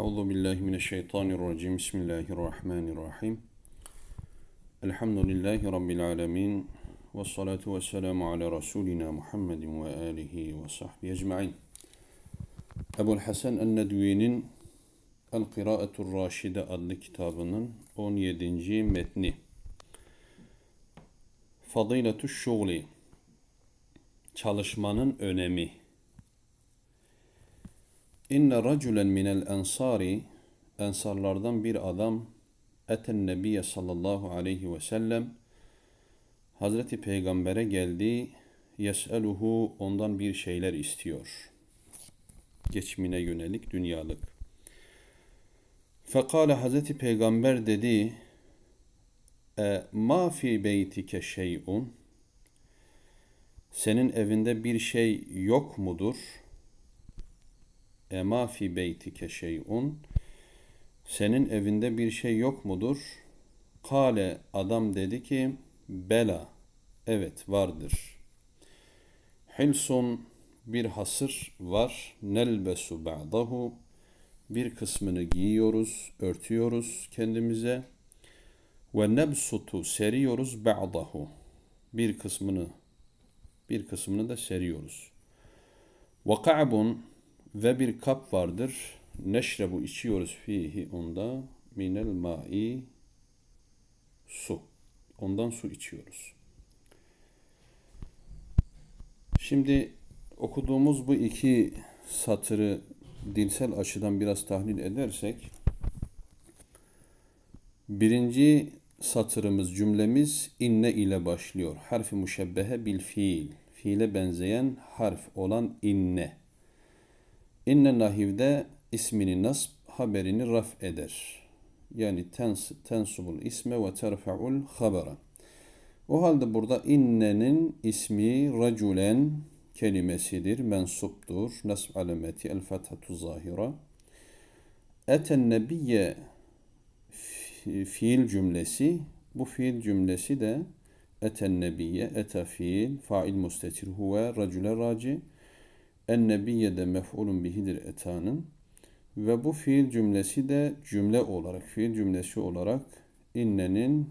Euzu billahi mineşşeytanirracim. Bismillahirrahmanirrahim. Elhamdülillahi rabbil alamin. Ve salatu vesselamu ala rasulina Muhammedin ve alihi ve sahbihi ecmaîn. Ebu'l Hasan en-Nedvi'nin El Kıraatur Raşide adlı kitabının 17. metni. Fadiletuş Şugli Çalışmanın önemi İnne raculen minel ensari Ensarlardan bir adam eten nebiye sallallahu aleyhi ve sellem Hazreti Peygamber'e geldi. Yes'eluhu ondan bir şeyler istiyor. Geçimine yönelik dünyalık. Fekale Hazreti Peygamber dedi e, ma fi beytike şey'un senin evinde bir şey yok mudur? E ma fi beytike şey'un senin evinde bir şey yok mudur? Kale adam dedi ki bela evet vardır. Hilsun bir hasır var nelbesu ba'dahu bir kısmını giyiyoruz, örtüyoruz kendimize. Ve nebsutu seriyoruz ba'dahu. Bir kısmını bir kısmını da seriyoruz. Ve ka'bun ve bir kap vardır. Neşrebu içiyoruz fihi onda minel ma'i su. Ondan su içiyoruz. Şimdi okuduğumuz bu iki satırı dilsel açıdan biraz tahlil edersek birinci satırımız cümlemiz inne ile başlıyor. Harfi müşebbehe bil fiil. Fiile benzeyen harf olan inne. İnne nahivde ismini nasb haberini raf eder. Yani tens, tensubul isme ve terfa'ul habera. O halde burada innenin ismi raculen kelimesidir, mensuptur. Nasb alameti el fethatu zahira. Eten nebiyye fiil cümlesi. Bu fiil cümlesi de eten nebiyye, ete fiil, fail mustetir huve, racule raci. En nebiyye de mef'ulun bihidir etanın. Ve bu fiil cümlesi de cümle olarak, fiil cümlesi olarak innenin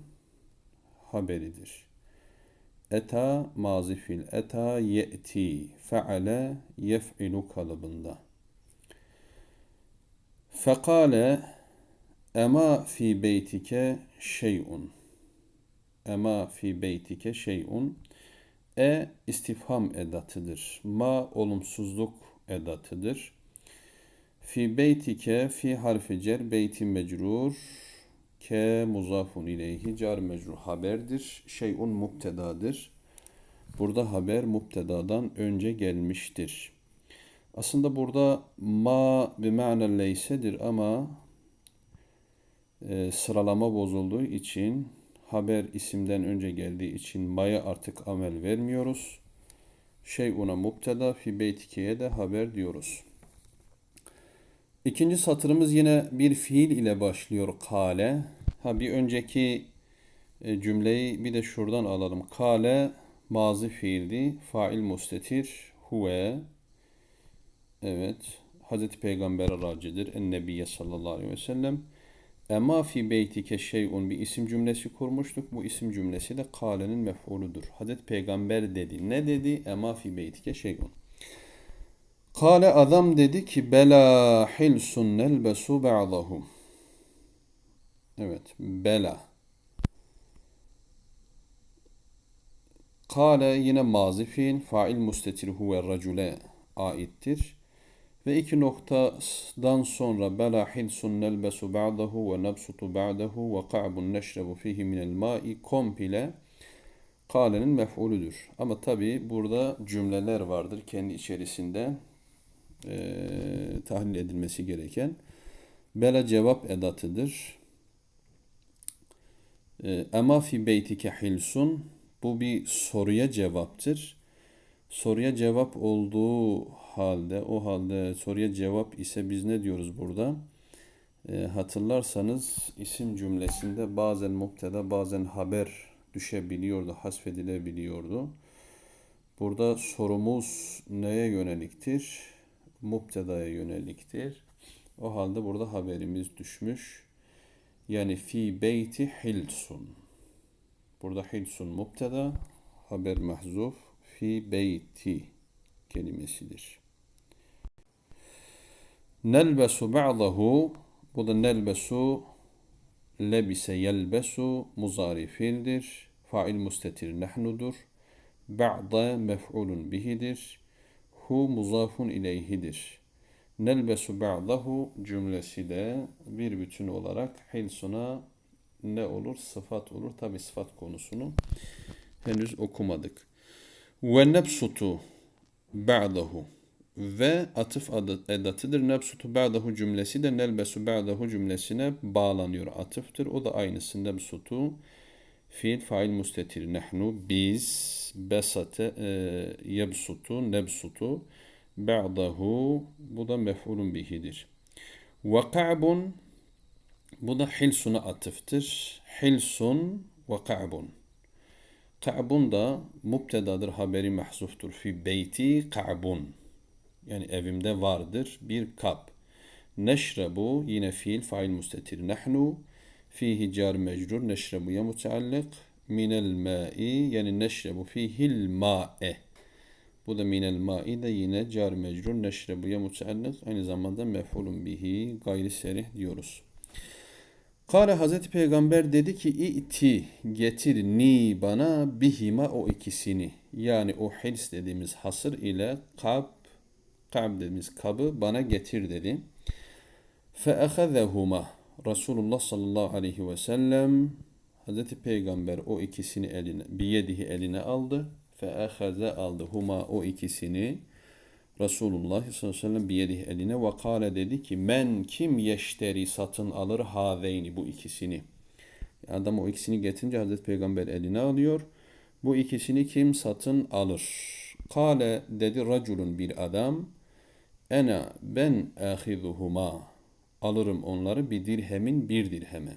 haberidir. Eta mazi fiil. Eta ye'ti. Fe'ale yef'ilu kalıbında. Fekale ema fi beytike şey'un. Ema fi beytike şey'un. E istifham edatıdır. Ma olumsuzluk edatıdır. Fi beytike fi harfi cer beyti mecrur ke muzafun ileyhi car mecrur haberdir. Şeyun mubtedadır. Burada haber mubtedadan önce gelmiştir. Aslında burada ma bir ma'na leysedir ama e, sıralama bozulduğu için haber isimden önce geldiği için ma'ya artık amel vermiyoruz. Şeyuna mubteda fi beytikeye de haber diyoruz. İkinci satırımız yine bir fiil ile başlıyor kale. Ha bir önceki e, cümleyi bir de şuradan alalım. Kale mazi fiildi. Fail mustetir. Huve. Evet. Hazreti Peygamber'e racidir. En Nebiye sallallahu aleyhi ve sellem. Ema fi beytike şeyun bir isim cümlesi kurmuştuk. Bu isim cümlesi de kalenin mef'uludur. Hazreti Peygamber dedi. Ne dedi? Ema fi beytike şeyun. Kale adam dedi ki bela hilsun nelbesu ba'dahu. Evet, bela. Kale yine mazi fiil, fail mustetir huve racule aittir. Ve iki noktadan sonra bela hilsun nelbesu ba'dahu ve nebsutu ba'dahu ve ka'bun neşrebu fihi minel ma'i komple kalenin mef'ulüdür. Ama tabi burada cümleler vardır kendi içerisinde e, tahlil edilmesi gereken. Bela cevap edatıdır. E, Ema fi beytike hilsun bu bir soruya cevaptır. Soruya cevap olduğu halde, o halde soruya cevap ise biz ne diyoruz burada? E, hatırlarsanız isim cümlesinde bazen mubteda bazen haber düşebiliyordu, hasfedilebiliyordu. Burada sorumuz neye yöneliktir? Mubteda'ya yöneliktir. O halde burada haberimiz düşmüş. Yani fi beyti hilsun. Burada hilsun mubtada, haber mahzuf fi beyti kelimesidir. Nelbesu ba'dahu bu da nelbesu lebise yelbesu muzari fiildir. Fail mustetir nahnudur. Ba'da mef'ulun bihidir. Hu muzafun ileyhidir. Nelbesu ba'dahu cümlesi de bir bütün olarak hilsuna ne olur? Sıfat olur. Tabi sıfat konusunu henüz okumadık. Ve nebsutu ba'dahu ve atıf edatıdır. Nebsutu ba'dahu cümlesi de nelbesu ba'dahu cümlesine bağlanıyor. Atıftır. O da aynısı. Nebsutu fiil fail mustetir. Nehnu biz besate e, yebsutu nebsutu ba'dahu bu da mef'ulun bihidir. Ve ka'bun bu da hilsuna atıftır. Hilsun ve ka'bun. Ka'bun da mubtedadır haberi mahzuftur. Fi beyti ka'bun. Yani evimde vardır bir kap. Neşrebu yine fiil fail mustetir. Nahnu fihi car mecrur. Neşrebuya muteallik. Minel ma'i yani neşrebu fihil ma'e. Bu da minel ma'i de yine car mecrur. Neşrebuya muteallik. Aynı zamanda mef'ulun bihi gayri serih diyoruz. Kale Hazreti Peygamber dedi ki iti getir ni bana bihima o ikisini. Yani o hils dediğimiz hasır ile kab kab dediğimiz kabı bana getir dedi. Feehezehuma Resulullah sallallahu aleyhi ve sellem Hazreti Peygamber o ikisini eline biyedihi eline aldı. Feeheze aldı huma o ikisini. Resulullah sallallahu aleyhi ve sellem biyedihi eline ve kâle dedi ki men kim yeşteri satın alır haveyni bu ikisini. Adam o ikisini getirince Hazreti Peygamber eline alıyor. Bu ikisini kim satın alır? Kale dedi raculun bir adam. Ena ben ahizuhuma. Alırım onları bir dirhemin bir dirheme.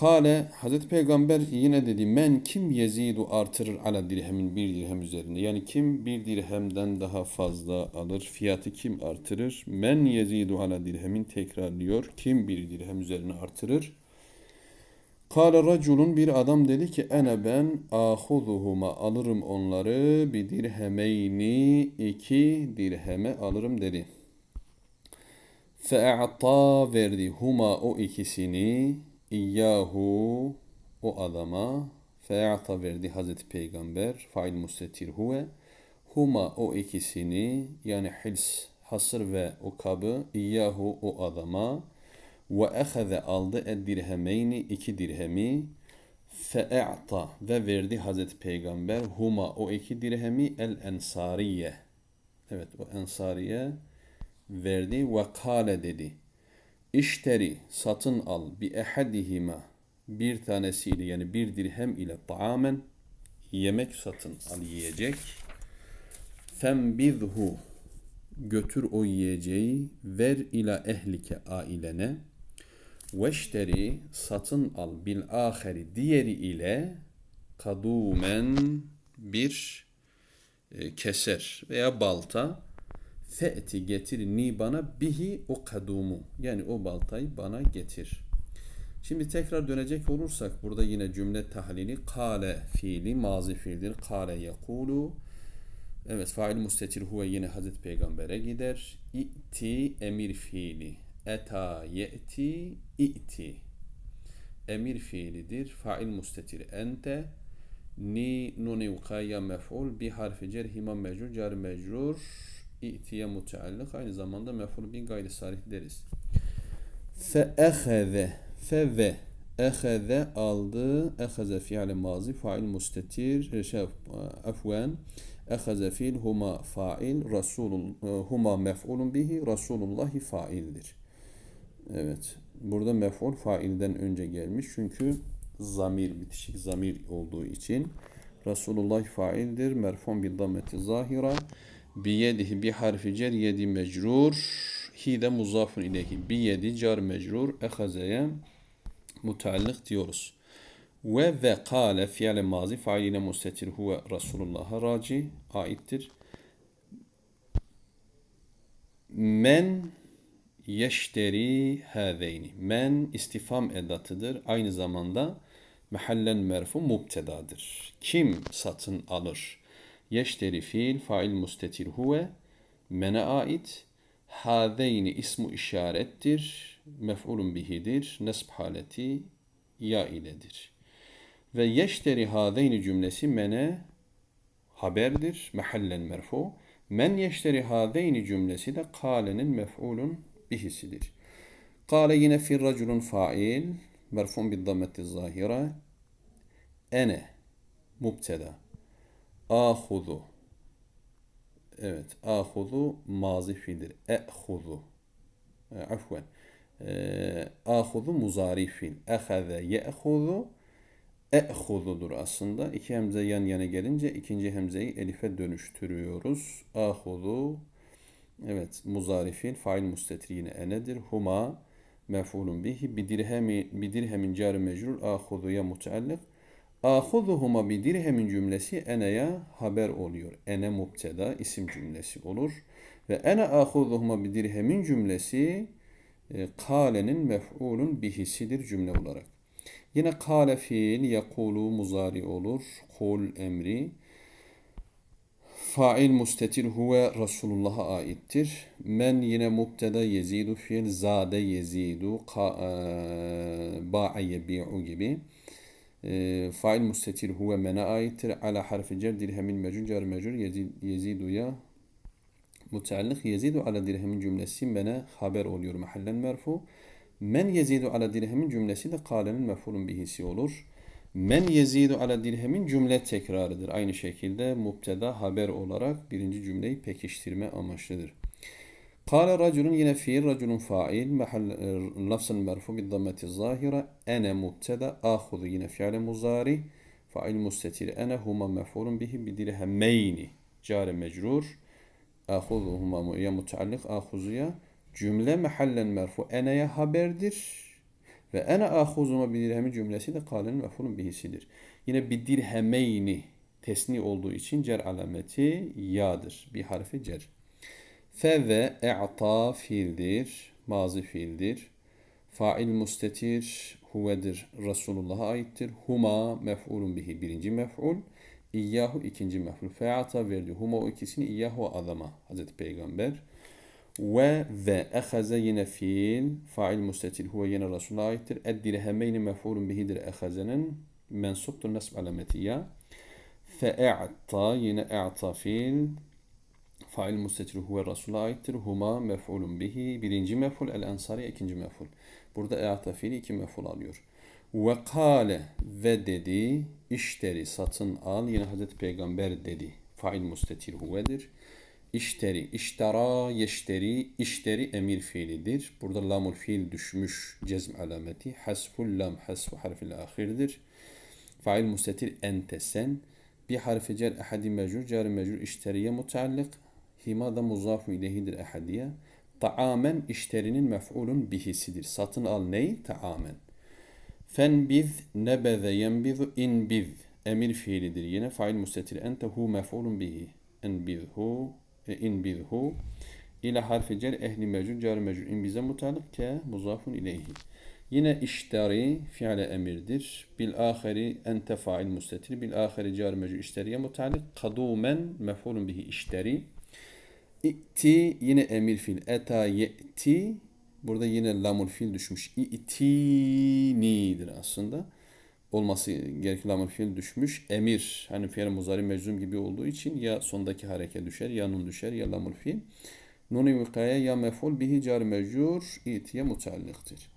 Kale Hazreti Peygamber yine dedi men kim yezidu artırır ala dirhemin bir dirhem üzerinde. Yani kim bir dirhemden daha fazla alır fiyatı kim artırır? Men yezidu ala dirhemin tekrarlıyor. Kim bir dirhem üzerine artırır? Kale raculun bir adam dedi ki ene ben ahuzuhuma alırım onları bir dirhemeyni iki dirheme alırım dedi. Fe'a'ta verdi huma o ikisini İyyahu o adama fe'ata verdi Hazreti Peygamber fail mustetir huve. Huma o ikisini yani hils hasır ve o kabı İyyahu o adama. Ve eheze aldı ed dirhemeyni iki dirhemi. Fe'ata ve verdi Hazreti Peygamber huma o iki dirhemi. El ensariye. Evet o ensariye verdi. Ve kale dedi İşteri satın al bi ehadihima bir tanesiyle yani bir dirhem ile taamen yemek satın al yiyecek. Fembidhu götür o yiyeceği ver ila ehlike ailene. Veşteri satın al bil aheri diğeri ile kadumen bir e, keser veya balta Fe'ti getir ni bana bihi o kadumu. Yani o baltayı bana getir. Şimdi tekrar dönecek olursak burada yine cümle tahlili kale fiili mazi fiildir. Kale yekulu Evet fail mustetir huve yine Hazreti Peygamber'e gider. İ'ti emir fiili. Eta ye'ti i'ti. Emir fiilidir. Fail mustetir ente. Ni nuni ukayya mef'ul bi harfi cer hima mecrur car mecrur i'tiye muteallık aynı zamanda mef'ul bin gayri sarih deriz. Fe eheze fe ve eheze aldı eheze fiili mazi fail mustetir şey afwan eheze fiil huma fail rasulul huma mef'ulun bihi rasulullahi faildir. Evet. Burada mef'ul failden önce gelmiş çünkü zamir bitişik zamir olduğu için Resulullah faildir. Merfun bil dammeti zahira biyedihi bi harfi cer yedi mecrur hi de muzafun ileyhi biyedi car mecrur ehazeye mutallik diyoruz. Ve ve kâle fiile mazi failine mustetir huve Resulullah'a raci aittir. men yeşteri hâzeyni. Men istifam edatıdır. Aynı zamanda mehallen merfu mubtedadır. Kim satın alır? Yeşteri fiil fail mustetir huve mene ait. Hâzeyni ismu işarettir. Mef'ulun bihidir. Nesb haleti ya iledir. Ve yeşteri hâzeyni cümlesi mene haberdir. Mehallen merfu. Men yeşteri hâzeyni cümlesi de kâlenin mef'ulun bihisidir. Kâle yine fir raculun fail. Merfun bid zahira. Ene mubteda. Ahuzu. Evet. Ahuzu mazi fiildir. E'huzu. E, afwen. E, ahuzu muzari fiil. Ehaze ye'huzu e'huzudur aslında. İki hemze yan yana gelince ikinci hemzeyi elife dönüştürüyoruz. Ahuzu Evet, muzari fiil, fail mustetir yine enedir. Huma mef'ulun bihi bi dirhemi bi dirhemin cari mecrur ahuduya muteallik. Ahuduhuma bi dirhemin cümlesi eneye haber oluyor. Ene mubteda isim cümlesi olur. Ve ene ahuduhuma bi dirhemin cümlesi e, kalenin mef'ulun bihisidir cümle olarak. Yine kale fiil yakulu muzari olur. Kul emri. Fail mustetir huve Resulullah'a aittir. Men yine mubteda yezidu fiil zade yezidu e, ba'a yebi'u gibi. E, fail mustetir huve mene aittir. Ala harfi cer dirhemin mecun car mecur yeziduya muteallik yezidu ala dirhemin cümlesi mene haber oluyor mahallen merfu. Men yezidu ala dirhemin cümlesi de kalenin mefulun bihisi olur. Men yezidu ala dirhemin cümle tekrarıdır. Aynı şekilde mubteda haber olarak birinci cümleyi pekiştirme amaçlıdır. Kale raculun yine fiil raculun fail mahal e, lafzın merfu bid dammeti zahira ene mubteda ahudu yine fiile muzari fail mustetir ene huma mef'ulun bihi bi dirhemeyni cari mecrur ahuduhuma ya muteallik ahuzuya cümle mahallen merfu eneye haberdir ve ene ahuzuma bir dirhemin cümlesi de kalenin mefhulun bihisidir. Yine bir dirhemeyni tesni olduğu için cer alameti ya'dır. Bir harfi cer. Fe ve e'ta fiildir. Mazi fiildir. Fail mustetir huvedir. Resulullah'a aittir. Huma mef'ulun bihi birinci mef'ul. İyyahu ikinci mef'ul. Fe'ata verdi. Huma o ikisini iyyahu adama. Hazreti Peygamber. Ve ve ehaze yine fiil. Fail müstetil huve yine Resul'a aittir. Ed dirhemeyni mef'ulun bihidir ehazenin. Mensuptur nesb alameti ya. Fe'e'ta yine e'ta fiil. Fail müstetil huve Resul'a aittir. Huma mef'ulun bihi. Birinci mef'ul. El ensari ikinci mef'ul. Burada e'ta fiili iki mef'ul alıyor. Ve kale ve dedi. işteri satın al. Yine Hazreti Peygamber dedi. Fail müstetil huvedir. İşteri, iştara, yeşteri, işteri emir fiilidir. Burada lamul fiil düşmüş cezm alameti. Hasful lam, hasfu harfil ahirdir. Fail mustetir ente sen. Bir harfi cer ehadi mecur, cari mecur işteriye mutallik. Hima da muzafu ileyhidir ehadiye. Taamen işterinin mef'ulun bihisidir. Satın al ney? Taamen. Fenbiz, nebeze, yenbizu, inbiz. Emir fiilidir. Yine fail mustetir ente hu mef'ulun bihi. Enbizhu inbidhu ile harfi cer ehli mecul car mecul in bize mutallık ke muzafun ileyhi. Yine iştari fiile emirdir. Bil ahiri ente fail mustetir. Bil ahiri car mecul işteriye mutallık. Kadumen mef'ulun bihi işteri. İ'ti yine emir fiil. Eta ye'ti Burada yine lamul fiil düşmüş. İ'tinidir aslında olması gerekli amel fiil düşmüş. Emir hani fiil muzari meczum gibi olduğu için ya sondaki hareket düşer ya nun düşer ya lamul fiil. Nun-i vikaya ya mef'ul bihi car mecur itiye mutallıktır.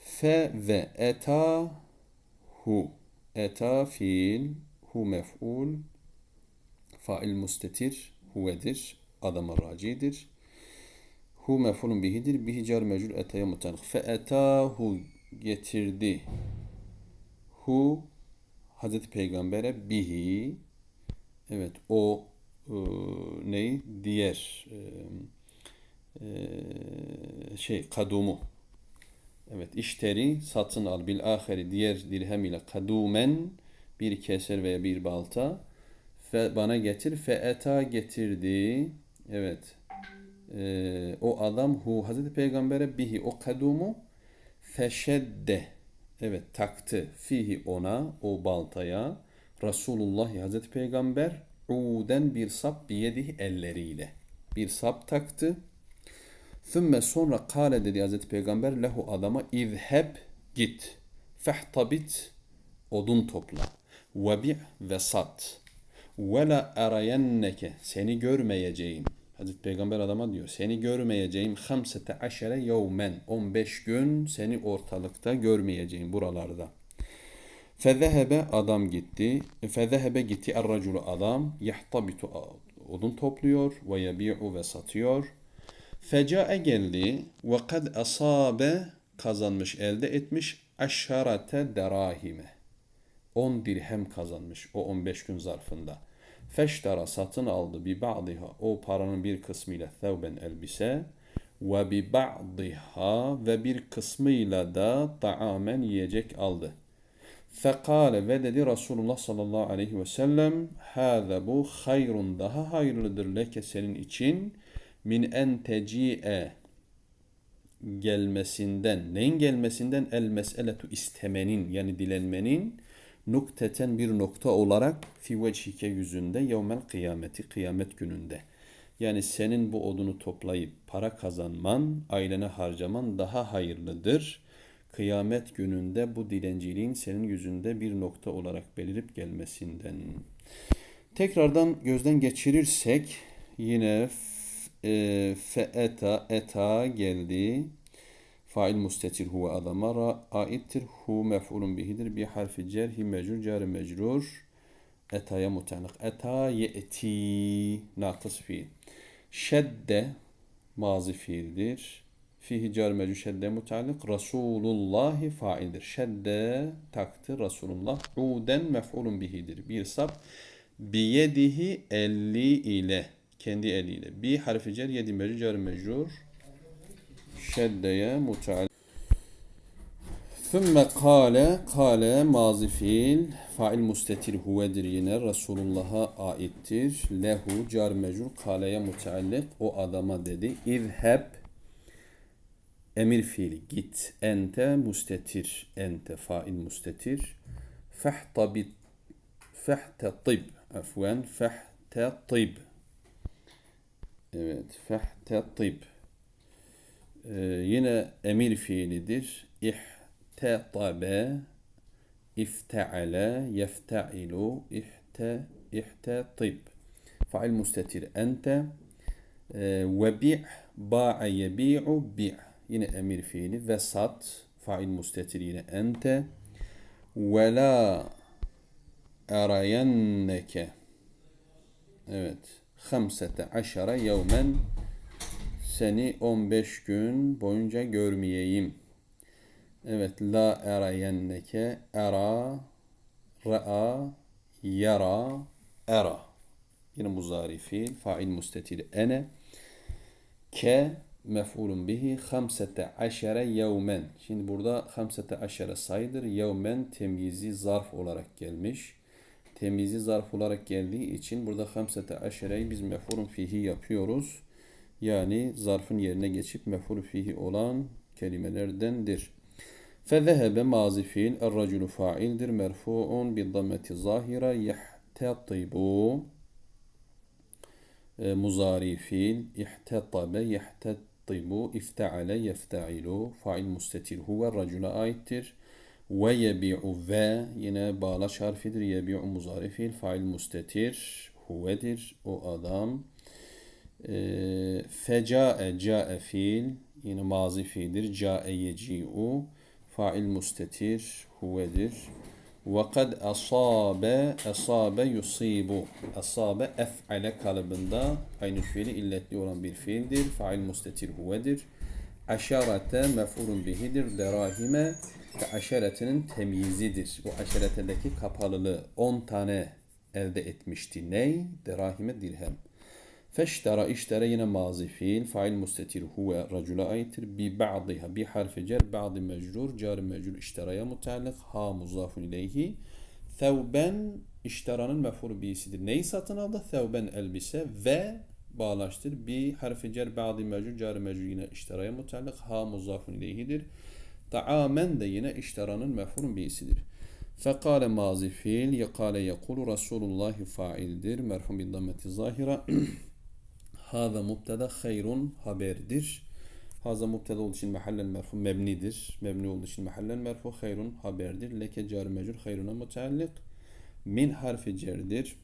Fe ve eta hu. Eta fiil hu mef'ul fail mustetir huvedir. Adama racidir. Hu mef'ulun bihidir. Bihi car mecur etaya mutallık. Fe eta hu getirdi. Hu Hazreti Peygamber'e bihi. Evet o e, neyi? Diğer e, e, şey kadumu. Evet işteri satın al. Bil ahiri diğer dirhem ile kadumen bir keser veya bir balta. Fe, bana getir. Fe eta getirdi evet Ee, o adam hu Hazreti Peygamber'e bihi o kadumu feşedde evet taktı fihi ona o baltaya Resulullah Hazreti Peygamber uden bir sap biyedihi elleriyle bir sap taktı. Thümme sonra kâle dedi Hazreti Peygamber lehu adama izheb git fehtabit odun topla ve ve sat ve la arayenneke seni görmeyeceğim. Hazreti Peygamber adama diyor seni görmeyeceğim hamsete aşere yevmen 15 gün seni ortalıkta görmeyeceğim buralarda. Fezehebe adam gitti. Fezehebe gitti er-raculu adam yahtabitu odun topluyor ve yebi'u ve satıyor. Fecae geldi ve kad asabe kazanmış elde etmiş aşarate derahime. 10 dirhem kazanmış o 15 gün zarfında. Feştara satın aldı bi ba'diha o paranın bir kısmıyla thevben elbise ve bi ba'diha ve bir kısmıyla da taamen yiyecek aldı. Fekale ve dedi Resulullah sallallahu aleyhi ve sellem Hâze bu hayrun daha hayırlıdır leke senin için. Min en teci'e gelmesinden neyin gelmesinden? El meseletu istemenin yani dilenmenin nukteten bir nokta olarak fi vechike yüzünde yevmel kıyameti kıyamet gününde. Yani senin bu odunu toplayıp para kazanman, ailene harcaman daha hayırlıdır. Kıyamet gününde bu dilenciliğin senin yüzünde bir nokta olarak belirip gelmesinden. Tekrardan gözden geçirirsek yine e, fe eta eta geldi. Fail mustetir huve adama ra aittir hu mef'ulun bihidir bi harfi cerhi mecrur cari mecrur etaya mutanık eta ye'ti nakıs fiil şedde mazi fiildir fihi cari mecrur şedde mutanık Resulullahi faildir şedde taktı Resulullah uden mef'ulun bihidir bir sap biyedihi elli ile kendi eliyle bir harfi cer yedi mecrur cari mecrur şeddeye muteal. Thümme kâle, kâle mazi fiil, fail mustetir huvedir yine Resulullah'a aittir. Lehu car mecrur kâleye muteallik o adama dedi. İzheb emir fiili git. Ente mustetir. Ente fail mustetir. Fehtabit fehtetib. Afwen fehtetib. Evet. Fehtetib. Yine emir fiilidir. İhtetabe, ifteale, yeftailu, ihte, ihtetib. Fail mustetir ente. Ee, ve bi' ba'a yebi'u bi' yine emir fiili ve sat fail mustetir yine ente ve la arayenneke evet 15 yevmen seni 15 gün boyunca görmeyeyim. Evet la erayenneke era ra'a yara era yine muzari fiil fail mustetir ene ke mef'ulun bihi 15 yevmen. Şimdi burada 15 sayıdır. Yevmen temyizi zarf olarak gelmiş. Temyizi zarf olarak geldiği için burada 15'yi biz mef'ulun fihi yapıyoruz. Yani zarfın yerine geçip mef'ul fihi olan kelimelerdendir. Fezehebe mazi fiil er-raculu faildir. Merfu'un bi dammeti zahira yehtetibu. E, muzari fiil ihtetabe yehtetibu. İfteale yefte'ilu fail mustetir huve racula aittir. Ve yebi'u ve yine bağlaç harfidir. Yebi'u muzari fiil fail mustetir. Huvedir. O adam e, fecae cae fiil yine mazi fiildir. Cae yeci'u fail mustetir huvedir. Ve kad asabe asabe yusibu. Asabe ef'ale kalıbında aynı fiili illetli olan bir fiildir. Fail mustetir huvedir. Aşarete mef'ulun bihidir. Derahime ve aşeretinin temyizidir. Bu aşeretedeki kapalılığı 10 tane elde etmişti. Ney? Derahime dirhem. Feştara iştere yine mazi fiil. Fail mustetir huve racula aittir. Bi ba'diha bi harfi cer. Ba'di mecrur. Cari mecrur işteraya mutallik. Ha muzafun ileyhi. Thevben işteranın mefhul bisidir. Neyi satın aldı? Thevben elbise ve bağlaştır. Bi harfi cer ba'di mecrur cari mecrur yine iştiraya mutallık. Ha muzafun ileyhidir. Ta'amen de yine iştiranın mefhulun bisidir. Fekale mazi fiil, yekale yekulu Resulullah faildir. Merhum bin dammeti zahira. Hâza mubtada hayrun haberdir. Haza mubtada olduğu için mahallen merfu mebnidir. Mebni olduğu için mahallen merfu hayrun haberdir. Leke cari mecrur hayruna mutallık. Min harfi cerdir.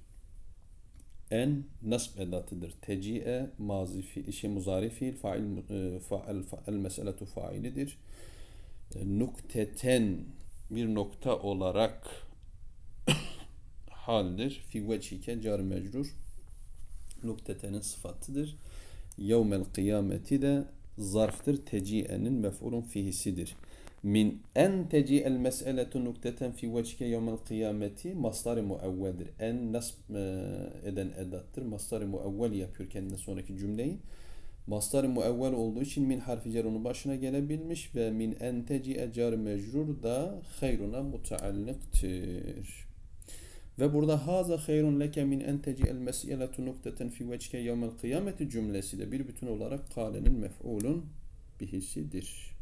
En nasb edatıdır. Teci'e mazi fi, işi muzari fiil, fail, e, faal, faal meseletu failidir. E, Nukteten bir nokta olarak haldir. Fi vecike car mecrur. Nuktetenin sıfatıdır. Yevmel kıyameti de zarftır. Teci'enin mef'ulun fihisidir. Min en teci'el mes'eletu nukteten fi vecike yevmel kıyameti mastar-ı muevveldir. En nasb e, eden edattır. Mastar-ı muevvel yapıyor kendine sonraki cümleyi. Mastar-ı muevvel olduğu için min harfi cer onun başına gelebilmiş ve min en teci'e car mecrur da hayruna mutaallıktır. Ve burada haza hayrun leke min en teci'el mes'eletu nukteten fi vecike yevmel kıyameti cümlesi de bir bütün olarak kalenin mef'ulun bihisidir.